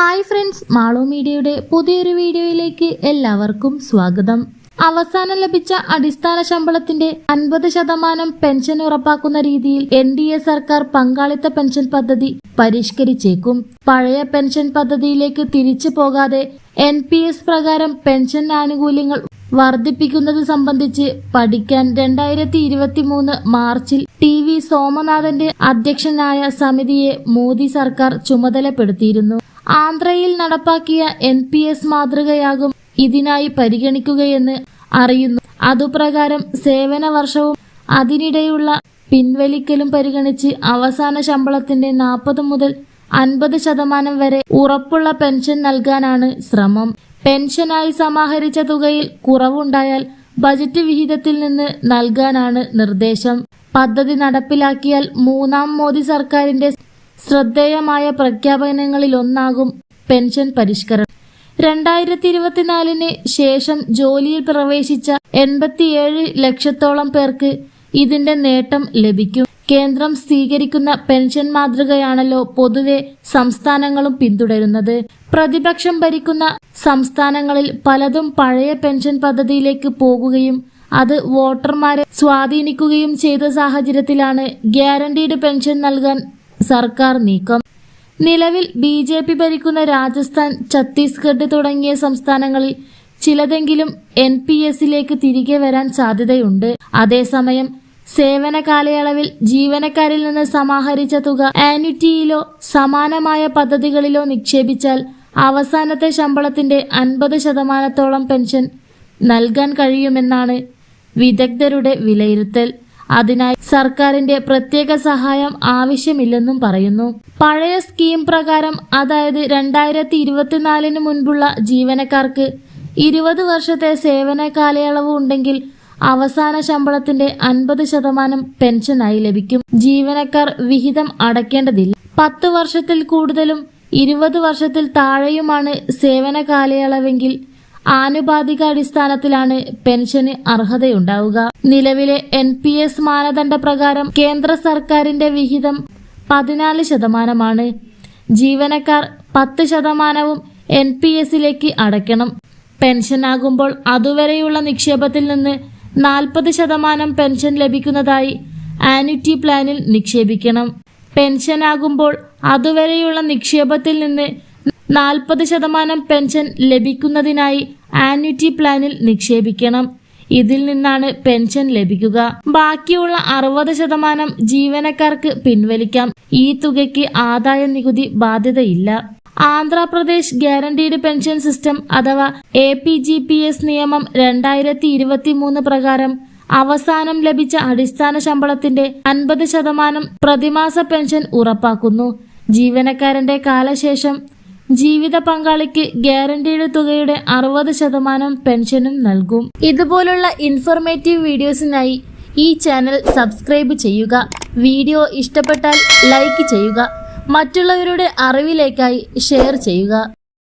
Hi friends മാളോ മീഡിയയുടെ പുതിയൊരു വീഡിയോയിലേക്ക് എല്ലാവർക്കും സ്വാഗതം. അവസാനം ലഭിച്ച അടിസ്ഥാന ശമ്പളത്തിന്റെ അൻപത് ശതമാനം പെൻഷൻ ഉറപ്പാക്കുന്ന രീതിയിൽ എൻ ഡി എ സർക്കാർ പങ്കാളിത്ത പെൻഷൻ പദ്ധതി പരിഷ്കരിച്ചേക്കും. പഴയ പെൻഷൻ പദ്ധതിയിലേക്ക് തിരിച്ചു പോകാതെ എൻ പി എസ് പ്രകാരം പെൻഷൻ ആനുകൂല്യങ്ങൾ വർദ്ധിപ്പിക്കുന്നത് സംബന്ധിച്ച് പഠിക്കാൻ രണ്ടായിരത്തി ഇരുപത്തി മൂന്ന് മാർച്ചിൽ ടി വി സോമനാഥന്റെ അധ്യക്ഷനായ സമിതിയെ മോദി സർക്കാർ ചുമതലപ്പെടുത്തിയിരുന്നു. ആന്ധ്രയിൽ നടപ്പാക്കിയ എൻ പി എസ് മാതൃകയാകും ഇതിനായി പരിഗണിക്കുകയെന്ന് അറിയുന്നു. അതുപ്രകാരം സേവന വർഷവും അതിനിടെയുള്ള പിൻവലിക്കലും പരിഗണിച്ച് അവസാന ശമ്പളത്തിന്റെ നാൽപ്പത് മുതൽ അൻപത് ശതമാനം വരെ ഉറപ്പുള്ള പെൻഷൻ നൽകാനാണ് ശ്രമം. പെൻഷനായി സമാഹരിച്ച തുകയിൽ കുറവുണ്ടായാൽ ബജറ്റ് വിഹിതത്തിൽ നിന്ന് നൽകാനാണ് നിർദ്ദേശം. പദ്ധതി നടപ്പിലാക്കിയാൽ മൂന്നാം മോദി സർക്കാരിന്റെ ശ്രദ്ധേയമായ പ്രഖ്യാപനങ്ങളിലൊന്നാകും പെൻഷൻ പരിഷ്കരണം. രണ്ടായിരത്തി ഇരുപത്തിനാലിന് ശേഷം ജോലിയിൽ പ്രവേശിച്ച എൺപത്തിയേഴ് ലക്ഷത്തോളം പേർക്ക് ഇതിന്റെ നേട്ടം ലഭിക്കും. കേന്ദ്രം സ്വീകരിക്കുന്ന പെൻഷൻ മാതൃകയാണല്ലോ പൊതുവെ സംസ്ഥാനങ്ങളും പിന്തുടരുന്നത്. പ്രതിപക്ഷം ഭരിക്കുന്ന സംസ്ഥാനങ്ങളിൽ പലതും പഴയ പെൻഷൻ പദ്ധതിയിലേക്ക് പോകുകയും അത് വോട്ടർമാരെ സ്വാധീനിക്കുകയും ചെയ്ത സാഹചര്യത്തിലാണ് ഗ്യാരണ്ടീഡ് പെൻഷൻ നൽകാൻ സർക്കാർ നീക്കം. നിലവിൽ ബി ജെ പി ഭരിക്കുന്ന രാജസ്ഥാൻ ഛത്തീസ്ഗഡ് തുടങ്ങിയ സംസ്ഥാനങ്ങളിൽ ചിലതെങ്കിലും എൻ പി എസിലേക്ക് തിരികെ വരാൻ സാധ്യതയുണ്ട്. അതേസമയം സേവന കാലയളവിൽ ജീവനക്കാരിൽ നിന്ന് സമാഹരിച്ച തുക ആനുറ്റിയിലോ സമാനമായ പദ്ധതികളിലോ നിക്ഷേപിച്ചാൽ അവസാനത്തെ ശമ്പളത്തിന്റെ അൻപത് ശതമാനത്തോളം പെൻഷൻ നൽകാൻ കഴിയുമെന്നാണ് വിദഗ്ധരുടെ വിലയിരുത്തൽ. അതിനായി സർക്കാരിന്റെ പ്രത്യേക സഹായം ആവശ്യമില്ലെന്നും പറയുന്നു. പഴയ സ്കീം പ്രകാരം അതായത് രണ്ടായിരത്തി ഇരുപത്തിനാലിന് മുൻപുള്ള ജീവനക്കാർക്ക് ഇരുപത് വർഷത്തെ സേവന കാലയളവ് ഉണ്ടെങ്കിൽ അവസാന ശമ്പളത്തിന്റെ അൻപത് ശതമാനം പെൻഷനായി ലഭിക്കും. ജീവനക്കാർ വിഹിതം അടയ്ക്കേണ്ടതില്ല പത്ത് വർഷത്തിൽ കൂടുതലും ഇരുപത് വർഷത്തിൽ താഴെയുമാണ് സേവന കാലയളവെങ്കിൽ ആനുപാതിക അടിസ്ഥാനത്തിലാണ് പെൻഷന് അർഹതയുണ്ടാവുക. നിലവിലെ എൻ പി എസ് മാനദണ്ഡ പ്രകാരം കേന്ദ്ര സർക്കാരിന്റെ വിഹിതം പതിനാല് ശതമാനമാണ്. ജീവനക്കാർ പത്ത് ശതമാനവും എൻ പി എസിലേക്ക് അടയ്ക്കണം. പെൻഷനാകുമ്പോൾ അതുവരെയുള്ള നിക്ഷേപത്തിൽ നിന്ന് നാൽപ്പത് ശതമാനം പെൻഷൻ ലഭിക്കുന്നതായി ആനുറ്റി പ്ലാനിൽ നിക്ഷേപിക്കണം. പെൻഷനാകുമ്പോൾ അതുവരെയുള്ള നിക്ഷേപത്തിൽ നിന്ന് നാൽപ്പത് ശതമാനം പെൻഷൻ ലഭിക്കുന്നതിനായി ആന്വിറ്റി പ്ലാനിൽ നിക്ഷേപിക്കണം. ഇതിൽ നിന്നാണ് പെൻഷൻ ലഭിക്കുക. ബാക്കിയുള്ള അറുപത് ശതമാനം ജീവനക്കാർക്ക് പിൻവലിക്കാം. ഈ തുകയ്ക്ക് ആദായ നികുതി ബാധ്യതയില്ല. ആന്ധ്രാപ്രദേശ് ഗ്യാരണ്ടീഡ് പെൻഷൻ സിസ്റ്റം അഥവാ A P G P S നിയമം രണ്ടായിരത്തി ഇരുപത്തി മൂന്ന് പ്രകാരം അവസാനം ലഭിച്ച അടിസ്ഥാന ശമ്പളത്തിന്റെ അൻപത് ശതമാനം പ്രതിമാസ പെൻഷൻ ഉറപ്പാക്കുന്നു. ജീവനക്കാരന്റെ കാലശേഷം ജീവിത പങ്കാളിക്ക് ഗ്യാരണ്ടീഡ് തുകയുടെ അറുപത് ശതമാനം പെൻഷനും നൽകും. ഇതുപോലുള്ള ഇൻഫോർമേറ്റീവ് വീഡിയോസിനായി ഈ ചാനൽ സബ്സ്ക്രൈബ് ചെയ്യുക. വീഡിയോ ഇഷ്ടപ്പെട്ടാൽ ലൈക്ക് ചെയ്യുക. മറ്റുള്ളവരുടെ അറിവിലേക്കായി ഷെയർ ചെയ്യുക.